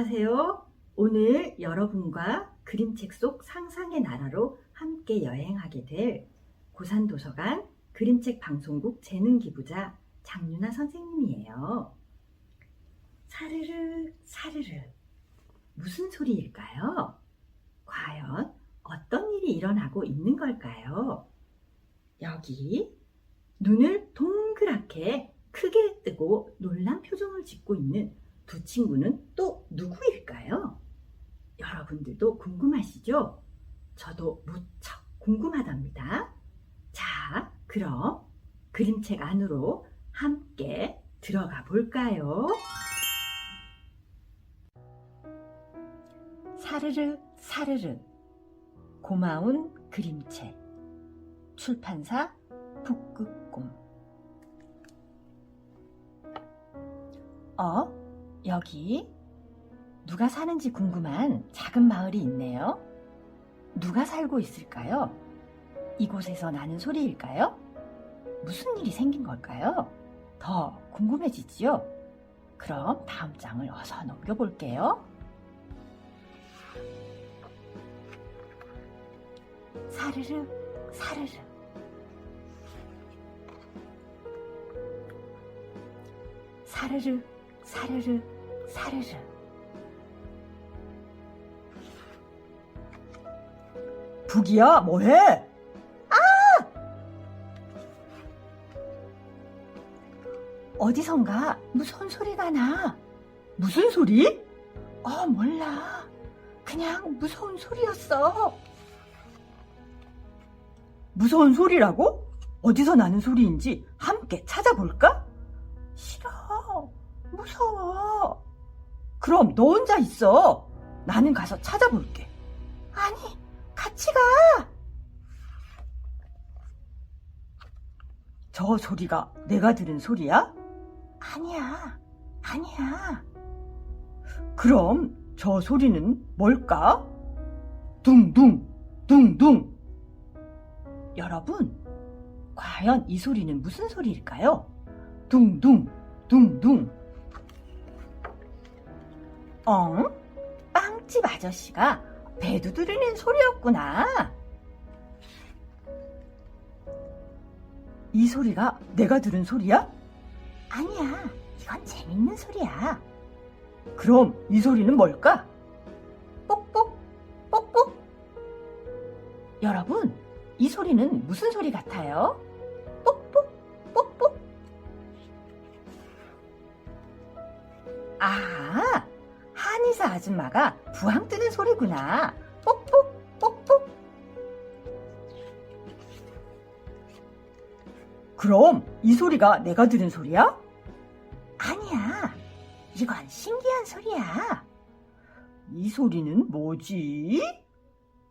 안녕하세요. 오늘 여러분과 그림책 속 상상의 나라로 함께 여행하게 될 고산도서관 그림책 방송국 재능기부자 장윤아 선생님이에요. 사르르 사르르 무슨 소리일까요? 과연 어떤 일이 일어나고 있는 걸까요? 여기 눈을 동그랗게 크게 뜨고 놀란 표정을 짓고 있는 두 친구는 또 누구일까요? 여러분들도 궁금하시죠? 저도 무척 궁금하답니다. 자, 그럼 그림책 안으로 함께 들어가 볼까요? 사르르 사르르 고마운 그림책 출판사 북극곰 어? 여기 누가 사는지 궁금한 작은 마을이 있네요. 누가 살고 있을까요? 이곳에서 나는 소리일까요? 무슨 일이 생긴 걸까요? 더 궁금해지지요? 그럼 다음 장을 어서 넘겨볼게요. 사르르, 사르르. 사르르, 사르르, 사르르. 북이야, 뭐해? 아! 어디선가 무서운 소리가 나. 무슨 소리? 어, 몰라. 그냥 무서운 소리였어. 무서운 소리라고? 어디서 나는 소리인지 함께 찾아볼까? 싫어. 무서워. 그럼 너 혼자 있어. 나는 가서 찾아볼게. 아니, 같이 가. 저 소리가 내가 들은 소리야? 아니야. 아니야. 그럼 저 소리는 뭘까? 둥둥, 둥둥. 여러분, 과연 이 소리는 무슨 소리일까요? 둥둥, 둥둥. 엉? 빵집 아저씨가 배 두드리는 소리였구나. 이 소리가 내가 들은 소리야? 아니야, 이건 재밌는 소리야. 그럼 이 소리는 뭘까? 뽁뽁, 뽁뽁. 여러분, 이 소리는 무슨 소리 같아요? 뽁뽁, 뽁뽁. 아, 한의사 아줌마가 부항 뜨는 소리구나. 뽁뽁, 뽁뽁. 그럼 이 소리가 내가 들은 소리야? 아니야. 이건 신기한 소리야. 이 소리는 뭐지?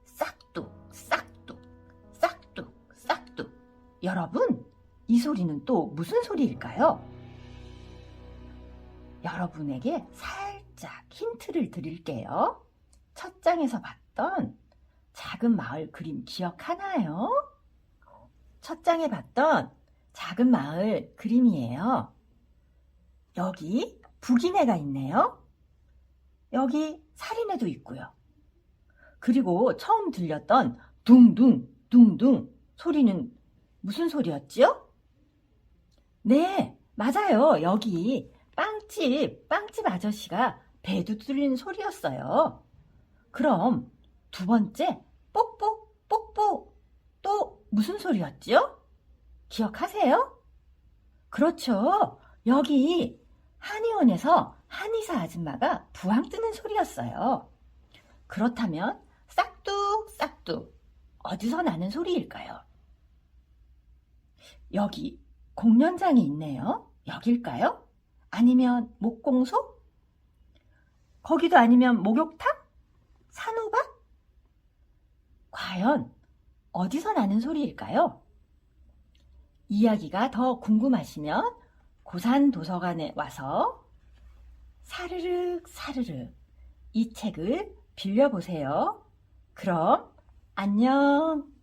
싹둑, 싹둑, 싹둑, 싹둑. 여러분, 이 소리는 또 무슨 소리일까요? 여러분에게 살짝 힌트를 드릴게요. 첫 장에서 봤던 작은 마을 그림 기억하나요? 첫 장에 봤던 작은 마을 그림이에요. 여기 북인애가 있네요. 여기 살인애도 있고요. 그리고 처음 들렸던 둥둥, 둥둥 소리는 무슨 소리였지요? 네, 맞아요. 여기 빵집, 빵집 아저씨가 뚫리는 소리였어요. 그럼 두 번째, 뽁뽁, 뽁뽁. 또 무슨 소리였지요? 기억하세요? 그렇죠. 여기 한의원에서 한의사 아줌마가 부항 뜨는 소리였어요. 그렇다면 싹둑, 싹둑. 어디서 나는 소리일까요? 여기 공연장이 있네요. 여길까요? 아니면 목공소? 거기도 아니면 목욕탕? 산호박? 과연 어디서 나는 소리일까요? 이야기가 더 궁금하시면 고산 도서관에 와서 사르륵 사르륵 이 책을 빌려보세요. 그럼 안녕.